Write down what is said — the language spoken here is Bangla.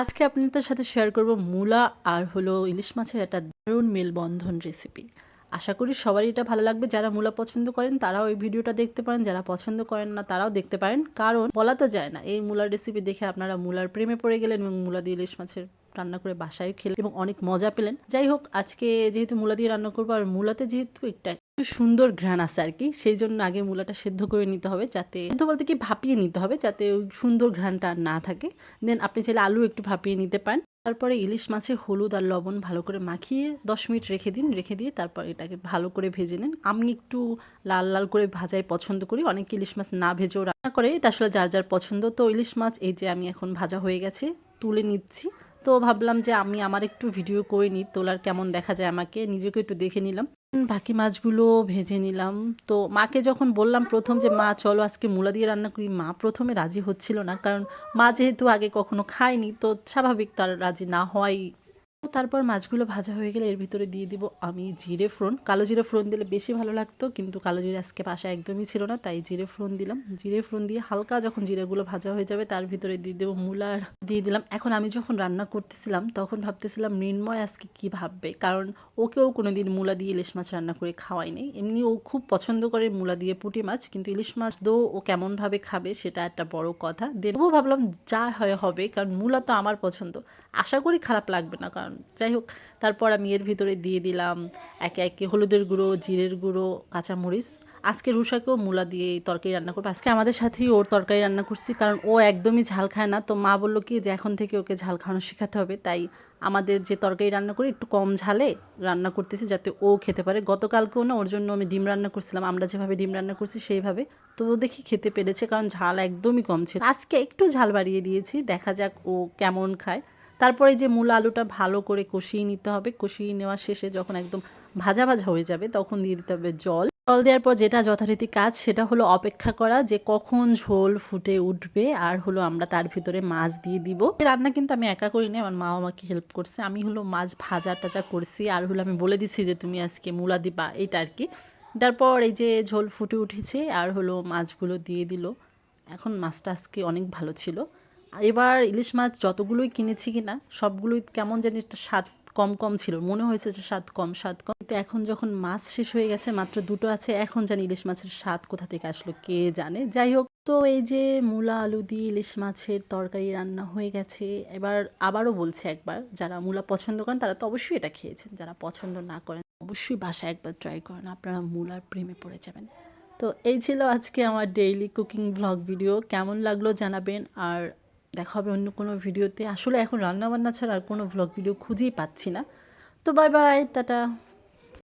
আজকে আপনাদের সাথে শেয়ার করব মূলা আর হলো ইলিশ মাছের একটা দারুণ মেলবন্ধন রেসিপি আশা করি সবারই এটা ভালো লাগবে। যারা মূলা পছন্দ করেন, তারাও এই ভিডিওটা দেখতে পারেন। যারা পছন্দ করেন না, তারাও দেখতে পারেন। কারণ বলা তো যায় না, এই মূলার রেসিপি দেখে আপনারা মূলার প্রেমে পড়ে গেলেন এবং মূলা দিয়ে ইলিশ মাছের রান্না করে বাসায় খেলেন এবং অনেক মজা পেলেন। যাই হোক, আজকে যেহেতু মূলা দিয়ে রান্না করব, আর মূলাতে যেহেতু একটা সুন্দর ঘ্রাণ আছে আর কি সেই জন্য আগে মূলাটা সেদ্ধ করে নিতে হবে যাতে, সেদ্ধ বলতে কি ভাপিয়ে নিতে হবে যাতে ওই সুন্দর ঘ্রাণটা না থাকে। দেন আপনি চাইলে আলু একটু ভাপিয়ে নিতে পারেন। তারপরে ইলিশ মাছে হলুদ আর লবণ ভালো করে মাখিয়ে দশ মিনিট রেখে দিন। রেখে দিয়ে তারপর এটাকে ভালো করে ভেজে নেন। আমি একটু লাল লাল করে ভাজাই পছন্দ করি। অনেক ইলিশ মাছ না ভেজেও রান্না করে। এটা আসলে যার যার পছন্দ। তো ইলিশ মাছ এই যে আমি এখন ভাজা হয়ে গেছে, তুলে নিচ্ছি। তো ভাবলাম যে আমি আমার একটু ভিডিও করে নিই, তোলার কেমন দেখা যায় আমাকে, নিজেকে একটু দেখে নিলাম। বাকি মাছগুলো ভেজে নিলাম। তো মাকে যখন বললাম প্রথম যে, মা, চলো আজকে মূলা দিয়ে রান্না করি, মা প্রথমে রাজি হচ্ছিল না, কারণ মা যেহেতু আগে কখনো খায়নি, তো স্বাভাবিক তার রাজি না হওয়াই তারপর মাছগুলো ভাজা হয়ে গেলে এর ভিতরে দিয়ে দিব আমি জিরে ফোড়ন। কালো জিরে ফোড়ন দিলে বেশি ভালো লাগতো, কিন্তু কালো জিরে আজকে পাশে একদমই ছিল না, তাই জিরে ফোড়ন দিলাম। জিরে ফোড়ন দিয়ে হালকা যখন জিরেগুলো ভাজা হয়ে যাবে তার ভিতরে দিয়ে দেবো মূলার দিয়ে দিলাম। এখন আমি যখন রান্না করতেছিলাম, তখন ভাবতেছিলাম মৃন্ময় আজকে কি ভাববে? কারণ ওকেও কোনো দিন মূলা দিয়ে ইলিশ মাছ রান্না করে খাওয়াই নেই। এমনি ও খুব পছন্দ করে মূলা দিয়ে পুঁটি মাছ, কিন্তু ইলিশ মাছ দো ও কেমনভাবে খাবে সেটা একটা বড় কথা। দেবো ভাবলাম যা হয় হবে, কারণ মূলা তো আমার পছন্দ। আশা করি খারাপ লাগবে না, কারণ যাই হোক, তারপর আমি এর ভিতরে দিয়ে দিলাম একে একে হলুদের গুঁড়ো, জিরের গুঁড়ো, কাঁচামরিচ। আজকে রুষাকেও মূলা দিয়ে তরকারি রান্না করব। আজকে আমাদের সাথেই ওর তরকারি রান্না করছি, কারণ ও একদমই ঝাল খায় না। তো মা বলল কি যে এখন থেকে ওকে ঝাল খাওয়ানো শেখাতে হবে। তাই আমাদের যে তরকারি রান্না করি, একটু কম ঝালে রান্না করতেছি যাতে ও খেতে পারে। গতকালকেও না ওর জন্য আমি ডিম রান্না করছিলাম। আমরা যেভাবে ডিম রান্না করছি সেইভাবে। তো ও দেখি খেতে পেরেছে, কারণ ঝাল একদমই কম ছিল। আজকে একটু ঝাল বাড়িয়ে দিয়েছি। দেখা যাক ও কেমন খায়। তারপরে যে মূল আলুটা ভালো করে কষিয়ে নিতে হবে, কষিয়ে নেওয়ার শেষে যখন একদম ভাজা ভাজা হয়ে যাবে তখন দিয়ে দিতে হবে জল। জল দেওয়ার পর যেটা যথারীতি কাজ সেটা হলো অপেক্ষা করা যে কখন ঝোল ফুটে উঠবে আর হলো আমরা তার ভিতরে মাছ দিয়ে দিব। রান্না কিন্তু আমি একা করিনি, আমার মা আমাকে হেল্প করছে। আমি হলো মাছ ভাজা টাজা করছি আর হলো আমি বলে দিছি যে তুমি আজকে মূলা দিবা, এইটা আর কি। তারপর এই যে ঝোল ফুটে উঠেছে আর হলো মাছগুলো দিয়ে দিল। এখন মাছটা আজকে অনেক ভালো ছিল। এবার ইলিশ মাছ যতগুলোই কিনেছি কিনা, সবগুলোই কেমন জানি একটা স্বাদ কম কম ছিল। মনে হয়েছে যে স্বাদ কম স্বাদ কম। কিন্তু এখন যখন মাছ শেষ হয়ে গেছে, মাত্র দুটো আছে, এখন জানি ইলিশ মাছের স্বাদ কোথা থেকে আসলো, কে জানে? যাই হোক, তো এই যে মূলা আলু দিয়ে ইলিশ মাছের তরকারি রান্না হয়ে গেছে, এবার আবারও বলছে একবার, যারা মূলা পছন্দ করেন, তারা তো অবশ্যই এটা খেয়েছেন। যারা পছন্দ না করেন, অবশ্যই বাসায় একবার ট্রাই করেন, আপনারা মূলার প্রেমে পড়ে যাবেন। তো এই ছিল আজকে আমার ডেইলি কুকিং ব্লগ ভিডিও কেমন লাগল জানাবেন, আর দেখা হবে অন্য কোনো ভিডিওতে। আসলে এখন রান্নাবান্না ছাড়া আর কোনো ভ্লগ ভিডিও খুঁজেই পাচ্ছি না। তো বাই বাই টাটা।